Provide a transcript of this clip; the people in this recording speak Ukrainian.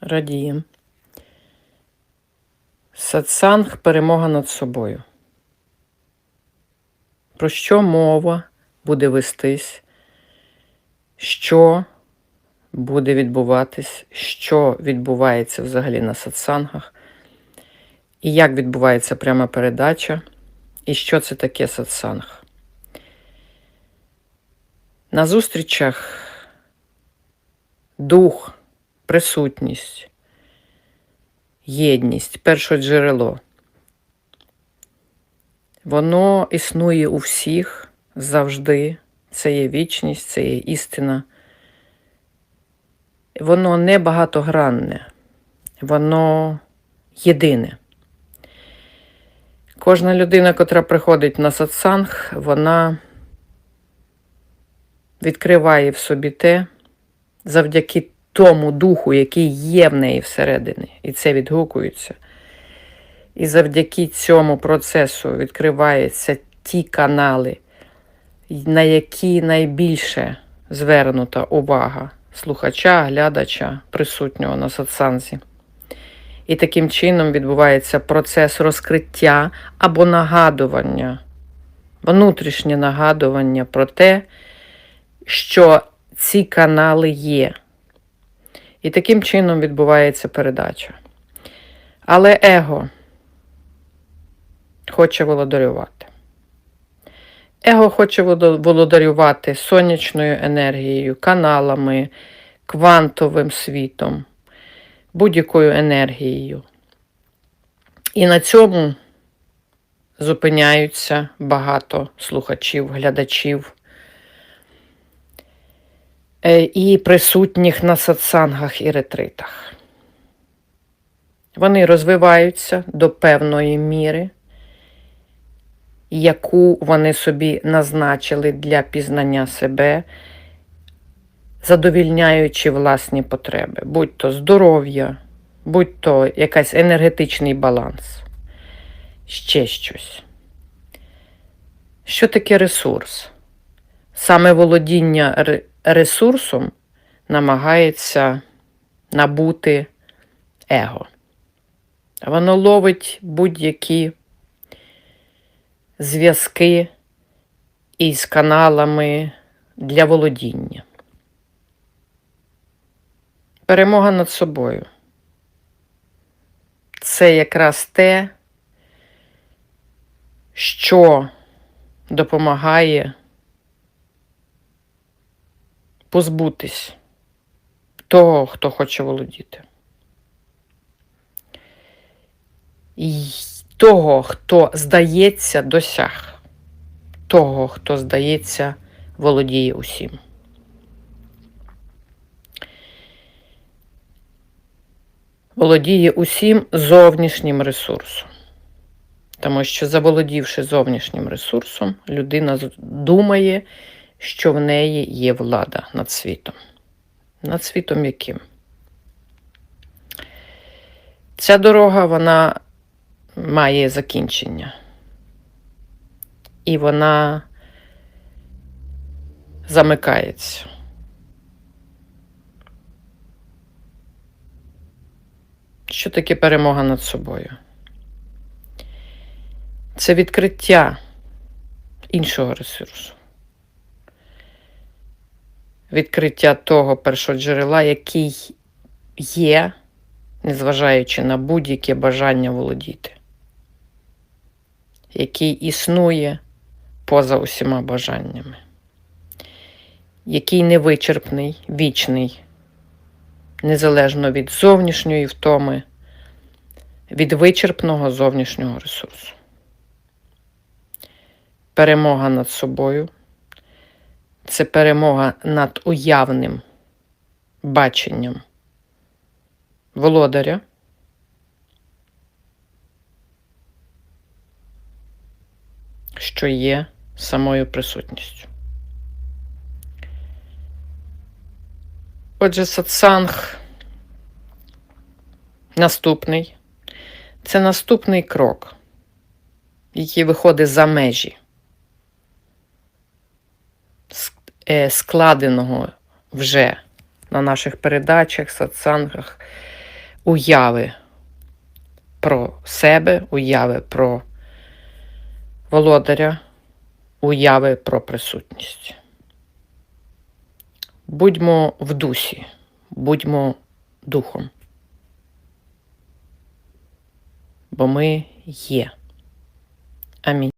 Радіємо. Сатсанг перемога над собою. Про що мова буде вестись? Що буде відбуватись? Що відбувається взагалі на сатсангах? І як відбувається пряма передача? І що це таке сатсанг? На зустрічах дух, присутність, єдність, перше джерело. Воно існує у всіх завжди. Це є вічність, це є істина. Воно не багатогранне, воно єдине. Кожна людина, котра приходить на сатсанг, вона відкриває в собі те, завдяки тому духу, який є в неї всередині, і це відгукується. І завдяки цьому процесу відкриваються ті канали, на які найбільше звернута увага слухача, глядача, присутнього на сатсанзі. І таким чином відбувається процес розкриття або нагадування, внутрішнє нагадування про те, що ці канали є. І таким чином відбувається передача. Але его хоче володарювати. Его хоче володарювати сонячною енергією, каналами, квантовим світом, будь-якою енергією. І на цьому зупиняються багато слухачів, глядачів і присутніх на сатсангах і ретритах. Вони розвиваються до певної міри яку вони собі назначили для пізнання себе, задовільняючи власні потреби, будь то здоров'я, будь то якийсь енергетичний баланс, ще щось. Що таке ресурс? Саме володіння ресурсом намагається набути его. Воно ловить будь-які зв'язки із каналами для володіння. Перемога над собою. Це якраз те, що допомагає позбутись того, хто хоче володіти. І того, хто здається, досяг, того, хто здається, володіє усім. Володіє усім зовнішнім ресурсом. Тому що, заволодівши зовнішнім ресурсом, людина думає, що в неї є влада над світом. Над світом яким? Ця дорога, вона має закінчення. І вона замикається. Що таке перемога над собою? Це відкриття іншого ресурсу. Відкриття того першоджерела, який є, незважаючи на будь-яке бажання володіти який існує поза усіма бажаннями, який невичерпний, вічний, незалежно від зовнішньої втоми, від вичерпного зовнішнього ресурсу. Перемога над собою це перемога над уявним баченням володаря. що є самою присутністю. Отже, сатсанг наступний це наступний крок, який виходить за межі складеного вже на наших передачах, сатсангах, уяви про себе, уяви про володаря, уяви про присутність. Будьмо в дусі, будьмо духом. Бо ми є. Амінь.